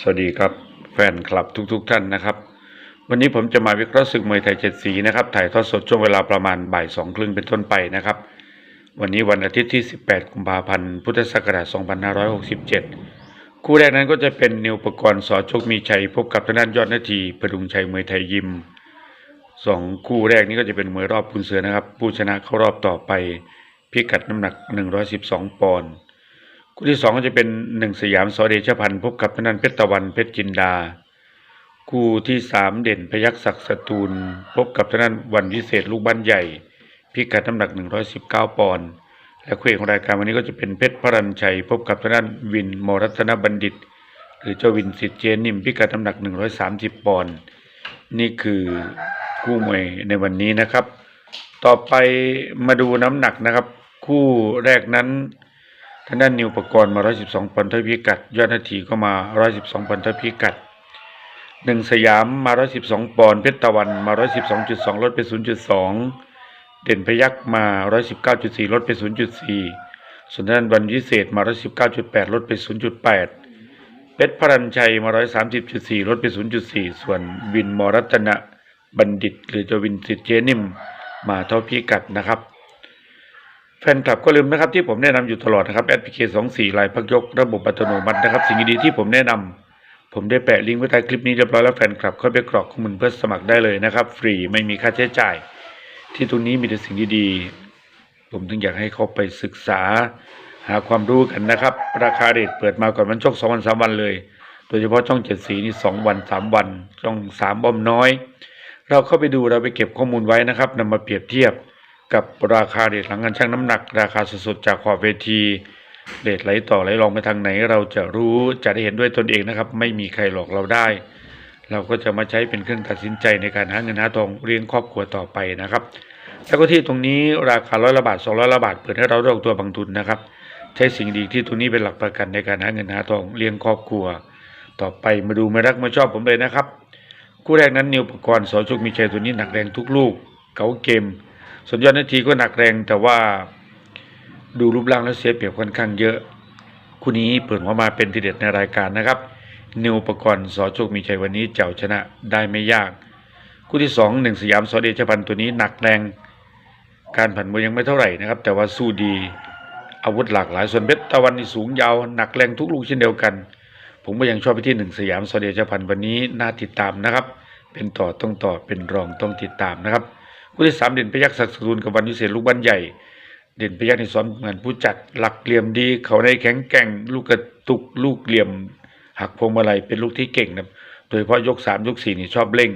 สวัสดีครับแฟนคลับทุกๆทท่านนะครับ วันนี้ผมจะมาวิเคราะห์ศึกมวยไทยเจ็ดสีนะครับถ่ายทอดสดช่วงเวลาประมาณบ่ายสองครึ่งเป็นต้นไปนะครับ วันนี้วันอาทิตย์ที่ 18 กุมภาพันธ์พุทธศักราช 2567 คู่แรกนั้นก็จะเป็นนิวปรกรณ์สอโชคมีชัยพบกับทางด้านยอดนาทีพดุงชัยมวยไทยยิมสองคู่แรกนี้ก็จะเป็นมวยรอบคุณเสือนะครับ ผู้ชนะเข้ารอบต่อไปพิกัดน้ำหนัก 112 ปอนด์ คู่ที่สองก็จะเป็นหนึ่งสยามสอเดชพันธ์พบกับพนันเพชรตะวันเพชรจินดา คู่ที่สามเด่นพยักศักดิ์สตูล พบกับทนันวันวิเศษลูกบ้านใหญ่ พิกัดน้ำหนัก 119 ปอนด์และคู่เอกของรายการวันนี้ก็จะเป็นเพชรพรัญชัย พบกับทนันวินมรัตนบัณฑิต หรือเจ้าวินสิทธิ์เจนิมพิกัดน้ำหนัก 130 ปอนด์นี่คือคู่มวยในวันนี้นะครับ ต่อไปมาดูน้ำหนักนะครับ คู่แรกนั้น ทางด้านนิวประกรณ์มา 112ปอนด์เท่าพิกัด ยอดนาทีก็มา 112ปอนด์เท่าพิกัดหนึ่งสยามมา 112 ปอนด์เพชรตะวันมา 112.2 ลดไป 0.2 เด่นพยักมา 119.4 ลดไป 0.4 ส่วนทางด้านวันวิเศษมา 119.8 ลดไป 0.8 เพชรพรัญชัยมา 130.4 ลดไป 0.4 ส่วนวินมรัตนบัณฑิต หรือจวินสิทธิเจนิมมาเท่าพิกัดนะครับ แฟนคลับก็ลืมนะครับที่ผมแนะนำอยู่ตลอดนะครับแอดพลิเคชัน24ลายพักยกระบบอัตโนมัตินะครับ สิ่งดีๆที่ผมแนะนำผมได้แปะลิงก์ไว้ใต้คลิปนี้เรียบร้อยแล้วแฟนคลับเข้าไปกรอกข้อมูลเพื่อสมัครได้เลยนะครับ ฟรีไม่มีค่าใช้จ่าย ที่ตรงนี้มีแต่สิ่งดีๆผมถึงอยากให้เขาไปศึกษา หาความรู้กันนะครับ ราคาเรทเปิดมาก่อนมันชกสองวันสามวันเลย โดยเฉพาะช่องเจ็ดสีนี่สองวันสามวันช่องสามบอมน้อย เราเข้าไปดูเราไปเก็บข้อมูลไว้นะครับนำมาเปรียบเทียบ กับราคาเรทหลังการชั่งน้ำหนัก ราคาสดๆจากขอบเวทีเรทไหลต่อไหลลองไปทางไหน เราจะรู้จะได้เห็นด้วยตนเองนะครับ ไม่มีใครหลอกเราได้ เราก็จะมาใช้เป็นเครื่องตัดสินใจในการหาเงินหาทองเลี้ยงครอบครัวต่อไปนะครับ แล้วก็ที่ตรงนี้ราคาร้อยละบาทสองร้อยละบาทเปิดให้เราเลือกตัวบางทุนนะครับ ใช้สิ่งดีที่ตรงนี้เป็นหลักประกันในการหาเงินหาทองเลี้ยงครอบครัว ต่อไปมาดูมารักมาชอบผมเลยนะครับ คู่แรกนั้นนิวปกรณ์สอชุกมีชัยตัวนี้หนักแรงทุกลูก เก๋าเกม ส่วนยอดนาทีก็หนักแรงแต่ว่าดูรูปร่างแล้วเสียเปรียบค่อนข้างเยอะ คู่นี้เปิดหัวมาเป็นทีเด็ดในรายการนะครับ นิวประกรณ์สอโชคมีชัยวันนี้เจ้าชนะได้ไม่ยาก คู่ที่สองหนึ่งสยามสอเดชพันตัวนี้หนักแรง การผันมวยยังไม่เท่าไหร่นะครับ แต่ว่าสู้ดีอาวุธหลากหลาย ส่วนเพชรตะวันนี่สูงยาวหนักแรงทุกลูกเช่นเดียวกัน ผมก็ยังชอบไปที่หนึ่งสยามสอเดชพันวันนี้น่าติดตามนะครับ เป็นต่อต้องต่อเป็นรองต้องติดตามนะครับ คู่ที่สามเด่นพยักษ์ศักดิ์สกุลกับวันวิเศษลูกบ้านใหญ่ เด่นพยักษ์ในซ้อมงานผู้จัดหลักเหลี่ยมดี เขาในแข็งแกร่ง ลูกกระตุกลูกเหลี่ยม หักพวงมาลัยเป็นลูกที่เก่งนะโดยเฉพาะยกสามยกสี่นี่ชอบเร่ง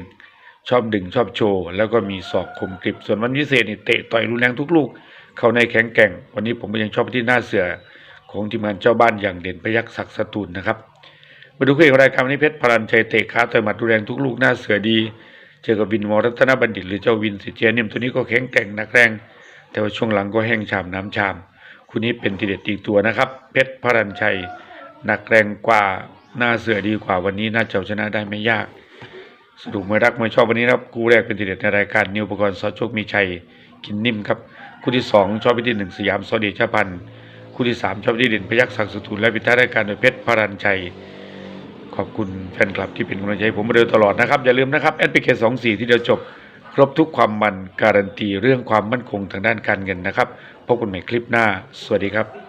ชอบดึงชอบโชว์ แล้วก็มีศอกคมกริบส่วนวันวิเศษนี่เตะต่อยรุนแรงทุกลูก เขาในแข็งแกร่ง วันนี้ผมก็ยังชอบไปที่หน้าเสือของทีมงานเจ้าบ้านอย่างเด่นพยักษ์ศักดิ์สตูลนะครับมาดูคู่เอกรายการวันนี้เพชรพลันชัยเตะขาต่อยหมัดรุนแรงทุกลูกหน้าเสือดี เจอกับวินมรัตนบัณฑิต หรือเจ้าวินสิเจยนิมตัวนี้ก็แข็งแกร่งนักแรง แต่ว่าช่วงหลังก็แห้งชามน้ำชาม คู่นี้เป็นทีเด็ดอีตัวนะครับ เพชรพรันชัยนักแรงกว่าหน้าเสือดีกว่าวันนี้น่าจะชนะได้ไม่ยากสรุปไม่รักไม่ชอบวันนี้นะครับคู่แรกเป็นทีเด็ดในรายการนิวอุปกรณ์สอโชคมีชัยกินนิ่มครับคู่ที่สองชอบไปที่หนึ่งสยามสอดีชาพันธ์คู่ที่สามชอบไปที่เด่นพยักษ์ศักดิ์สถุนและปิดท้ายรายการโดยเพชรพรันชัย ขอบคุณแฟนคลับที่เป็นกำลังใจผมมาโดยตลอดนะครับ อย่าลืมนะครับแอดพลิเคชัน24ที่เดียวจบ ครบทุกความมันการันตีเรื่องความมั่นคงทางด้านการเงินนะครับ พบกันใหม่คลิปหน้า สวัสดีครับ